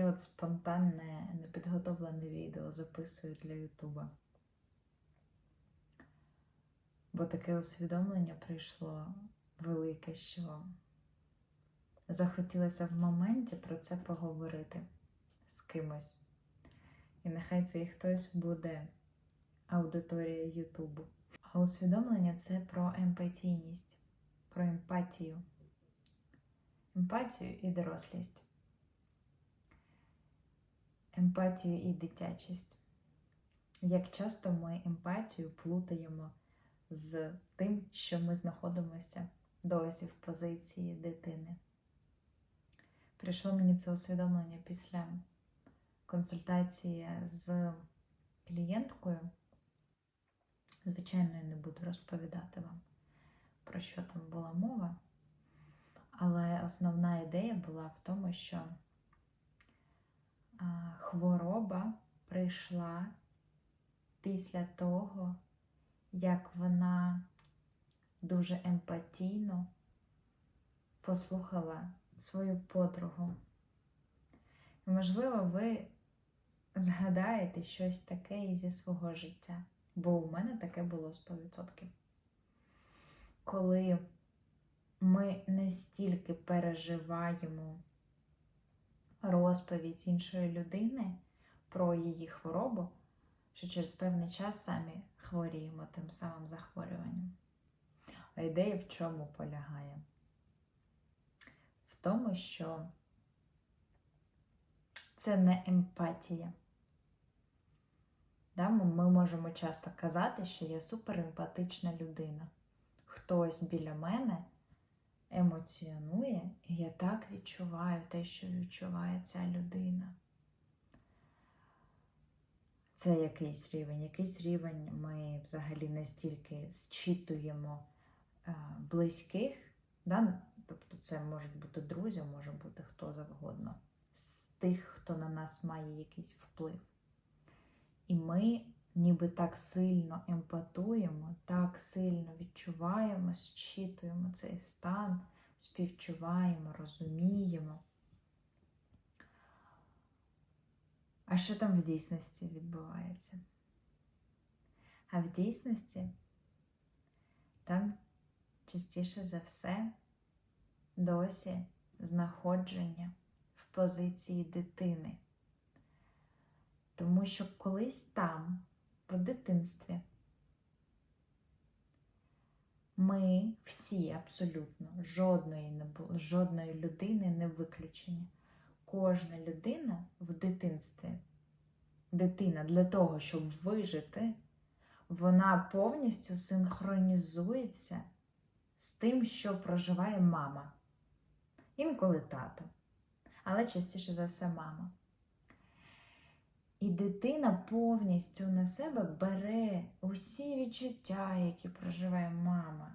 таке от спонтанне, непідготовлене відео записую для Ютуба. Бо таке усвідомлення прийшло велике, що захотілося в моменті про це поговорити з кимось. І нехай цей хтось буде аудиторія Ютубу. А усвідомлення це про емпатійність, про емпатію. Емпатію і дорослість. Емпатію і дитячість. Як часто ми емпатію плутаємо з тим, що ми знаходимося досі в позиції дитини. Прийшло мені це усвідомлення після консультації з клієнткою. Звичайно, я не буду розповідати вам, про що там була мова. Але основна ідея була в тому, що хвороба прийшла після того, як вона дуже емпатійно послухала свою подругу. Можливо, ви згадаєте щось таке зі свого життя, бо у мене таке було 100%. Коли ми настільки переживаємо розповідь іншої людини про її хворобу, що через певний час самі хворіємо тим самим захворюванням. А ідея в чому полягає? В тому, що це не емпатія. Ми можемо часто казати, що я суперемпатична людина. Хтось біля мене емоціонує, і я так відчуваю те, що відчуває ця людина. Це якийсь рівень. Якийсь рівень ми взагалі настільки зчитуємо е, близьких, да? тобто це можуть бути друзі, може бути хто завгодно, з тих, хто на нас має якийсь вплив. І ми ніби так сильно емпатуємо, так сильно відчуваємо, зчитуємо цей стан, співчуваємо, розуміємо. А що там в дійсності відбувається? А в дійсності там частіше за все досі знаходження в позиції дитини. Тому що колись там, в дитинстві, ми всі абсолютно жодної не було, жодної людини не виключені. Кожна людина в дитинстві, дитина для того, щоб вижити, вона повністю синхронізується з тим, що проживає мама. Інколи тато, але частіше за все мама. І дитина повністю на себе бере усі відчуття, які проживає мама,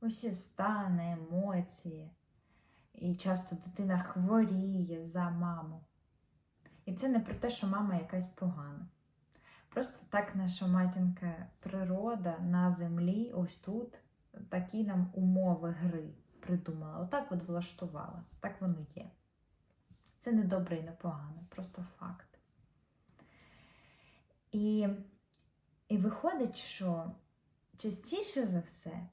усі стани, емоції. І часто дитина хворіє за маму. І це не про те, що мама якась погана. Просто так наша матінка природа на землі, ось тут, такі нам умови гри придумала. Отак от влаштувала. Так воно є. Це не добре і не погано, просто факт. І, і виходить, що частіше за все,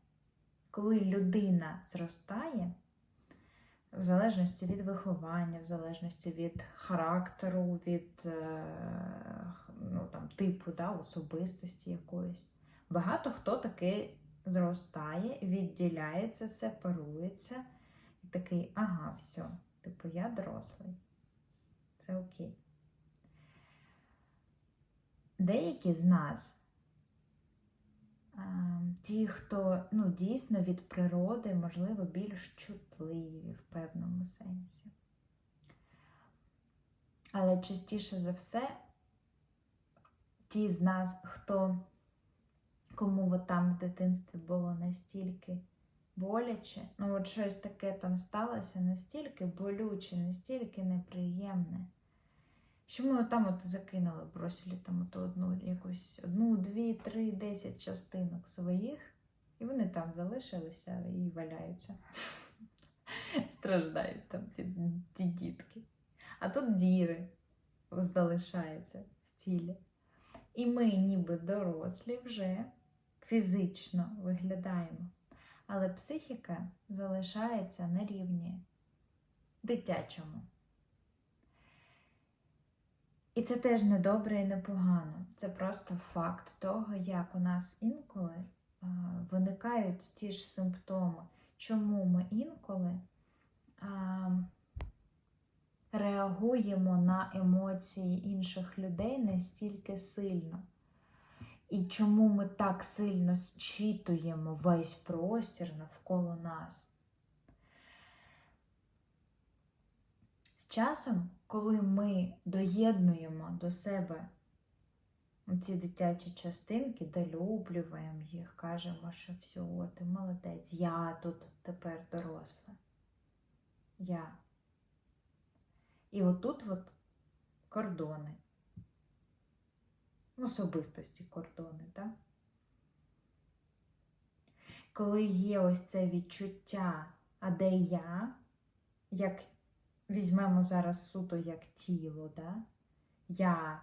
коли людина зростає, в залежності від виховання, в залежності від характеру, від ну, там, типу да, особистості якоїсь, багато хто таки зростає, відділяється, сепарується і такий, ага, все, типу, я дорослий. Це окей. Деякі з нас, ті, хто ну, дійсно від природи, можливо, більш чутливі в певному сенсі. Але частіше за все, ті з нас, хто, кому от там в дитинстві було настільки боляче, ну от щось таке там сталося настільки болюче, настільки неприємне. Що ми там от закинули, бросили там от одну якусь одну, дві, три, десять частинок своїх, і вони там залишилися і валяються. Страждають там ці, ці дітки. а тут діри залишаються в тілі. І ми, ніби дорослі, вже фізично виглядаємо. Але психіка залишається на рівні дитячому. І це теж не добре і не погано. Це просто факт того, як у нас інколи виникають ті ж симптоми, чому ми інколи реагуємо на емоції інших людей настільки сильно. І чому ми так сильно зчитуємо весь простір навколо нас. Часом, коли ми доєднуємо до себе ці дитячі частинки, долюблюємо їх, кажемо, що все, ти молодець, я тут тепер доросла. Я. І отут от кордони. Особистості кордони, так? Коли є ось це відчуття, а де я, як візьмемо зараз суто як тіло, да? я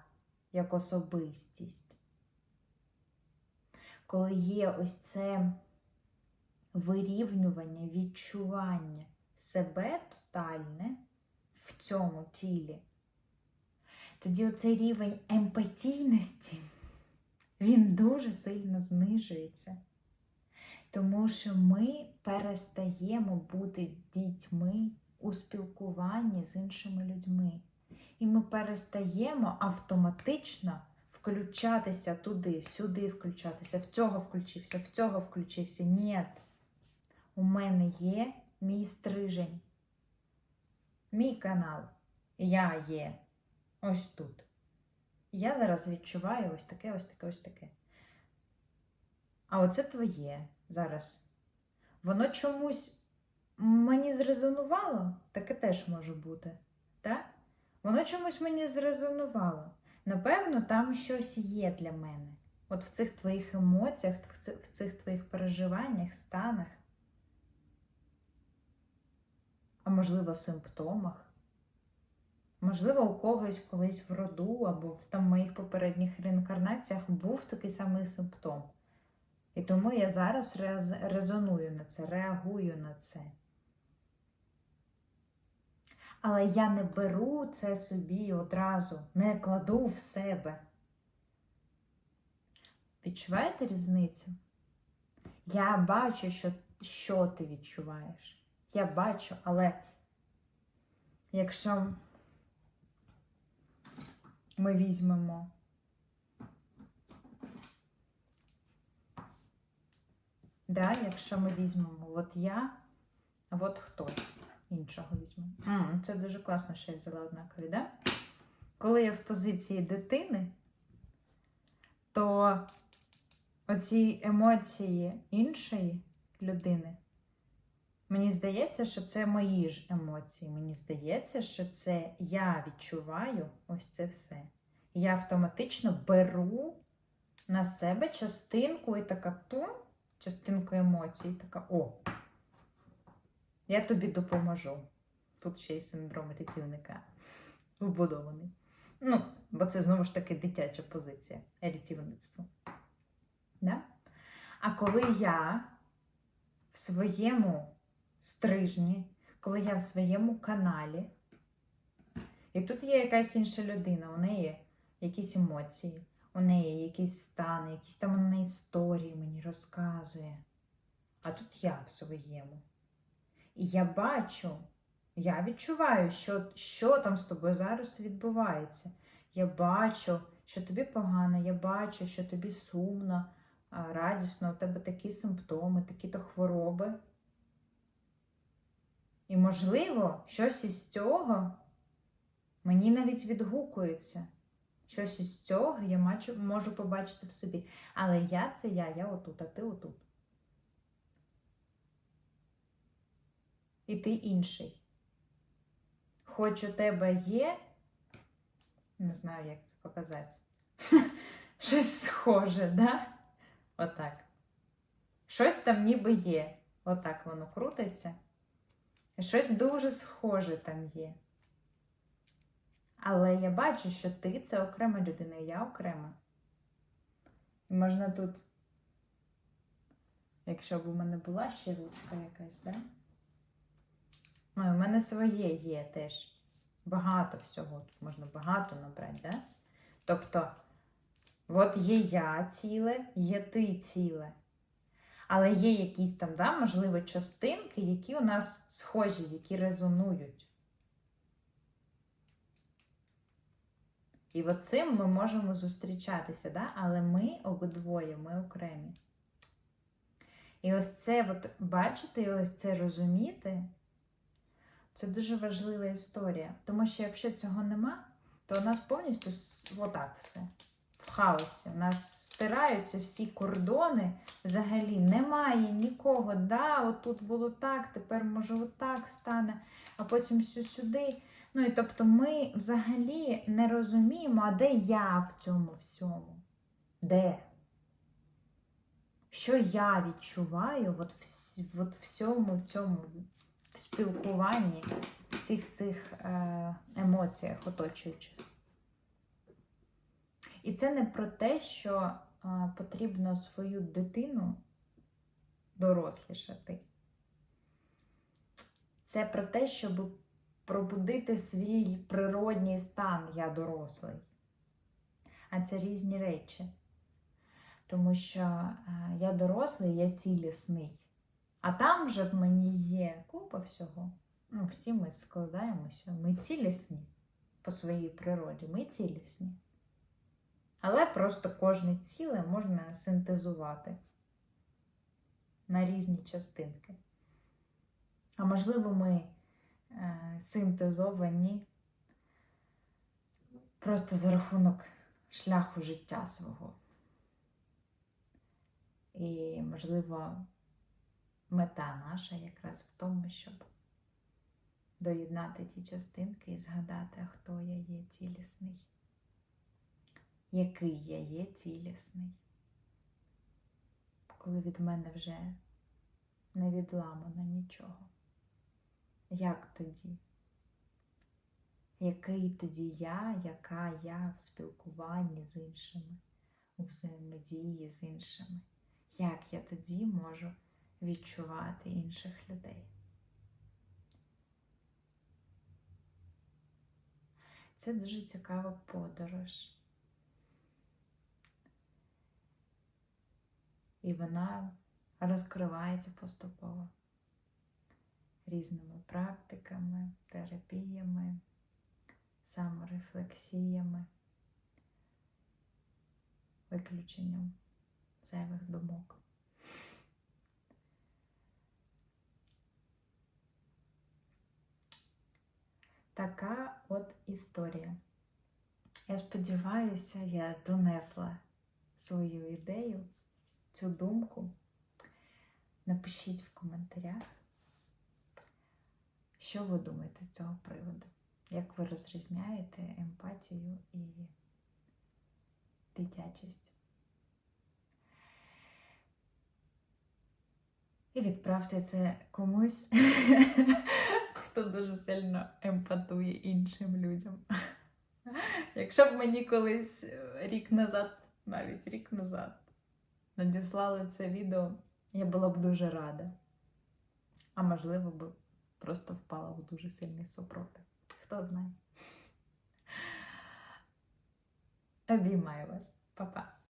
як особистість. Коли є ось це вирівнювання, відчування себе тотальне в цьому тілі, тоді оцей рівень емпатійності, він дуже сильно знижується. Тому що ми перестаємо бути дітьми у спілкуванні з іншими людьми. І ми перестаємо автоматично включатися туди, сюди включатися, в цього включився, в цього включився. Ні. У мене є мій стрижень, мій канал. Я є ось тут. Я зараз відчуваю ось таке, ось таке, ось таке. А оце твоє зараз. Воно чомусь мені зрезонувало, таке теж може бути. Так? Воно чомусь мені зрезонувало. Напевно, там щось є для мене. От в цих твоїх емоціях, в цих, твоїх переживаннях, станах, а можливо, симптомах. Можливо, у когось колись в роду або в там моїх попередніх реінкарнаціях був такий самий симптом. І тому я зараз резоную на це, реагую на це. Але я не беру це собі одразу, не кладу в себе. Відчуваєте різницю? Я бачу, що, що ти відчуваєш. Я бачу, але якщо ми візьмемо Да, якщо ми візьмемо от я, а от хтось іншого візьме. М, Це дуже класно, що я взяла однакові, да? Коли я в позиції дитини, то оці емоції іншої людини, мені здається, що це мої ж емоції. Мені здається, що це я відчуваю ось це все. Я автоматично беру на себе частинку і така пум частинку емоцій, така о, я тобі допоможу. Тут ще й синдром рятівника вбудований. Ну, бо це знову ж таки дитяча позиція рятівництва. Да? А коли я в своєму стрижні, коли я в своєму каналі, і тут є якась інша людина, у неї якісь емоції, у неї якісь стани, якісь там вона історії мені розказує. А тут я в своєму. І я бачу, я відчуваю, що що там з тобою зараз відбувається. Я бачу, що тобі погано, я бачу, що тобі сумно, радісно, у тебе такі симптоми, такі-то хвороби. І, можливо, щось із цього мені навіть відгукується. Щось із цього я можу побачити в собі. Але я це я, я отут, а ти отут. І ти інший. Хоч у тебе є, не знаю, як це показати. Щось схоже, да? Отак. Щось там ніби є. Отак воно крутиться. Щось дуже схоже там є. Але я бачу, що ти це окрема людина, і я окрема. І можна тут, якщо б у мене була ще ручка якась, да? Ну, і мене своє є теж. Багато всього. Можна багато набрати, да? Тобто, от є я ціле, є ти ціле. Але є якісь там, да, можливо, частинки, які у нас схожі, які резонують. І от цим ми можемо зустрічатися, да? але ми обидвоє, ми окремі. І ось це, от, бачити, і ось це розуміти, це дуже важлива історія. Тому що якщо цього нема, то у нас повністю отак все. В хаосі. У нас стираються всі кордони. Взагалі немає нікого. Да, отут було так, тепер може отак стане, а потім все сюди. Ну і тобто ми взагалі не розуміємо, а де я в цьому всьому? Де? Що я відчуваю от, вс- от всьому цьому спілкуванні, всіх цих е, емоціях оточуючих? І це не про те, що е, потрібно свою дитину дорослішати. Це про те, щоб пробудити свій природній стан я дорослий. А це різні речі. Тому що е, я дорослий, я цілісний. А там вже в мені є купа всього. Ну, всі ми складаємося. Ми цілісні по своїй природі. Ми цілісні. Але просто кожне ціле можна синтезувати на різні частинки. А можливо, ми е, синтезовані просто за рахунок шляху життя свого. І, можливо, мета наша якраз в тому, щоб доєднати ті частинки і згадати, хто я є цілісний, який я є цілісний, коли від мене вже не відламано нічого. Як тоді? Який тоді я, яка я в спілкуванні з іншими, у взаємодії з іншими? Як я тоді можу відчувати інших людей? Це дуже цікава подорож. І вона розкривається поступово різними практиками, терапіями, саморефлексіями, виключенням зайвих думок. Така от історія. Я сподіваюся, я донесла свою ідею, цю думку. Напишіть в коментарях, що ви думаєте з цього приводу? Як ви розрізняєте емпатію і дитячість? І відправте це комусь, хто дуже сильно емпатує іншим людям. Якщо б мені колись е, рік назад, навіть рік назад, надіслали це відео, я була б дуже рада. А можливо, б просто впала в дуже сильний супротив. Хто знає. Обіймаю вас, Па-па.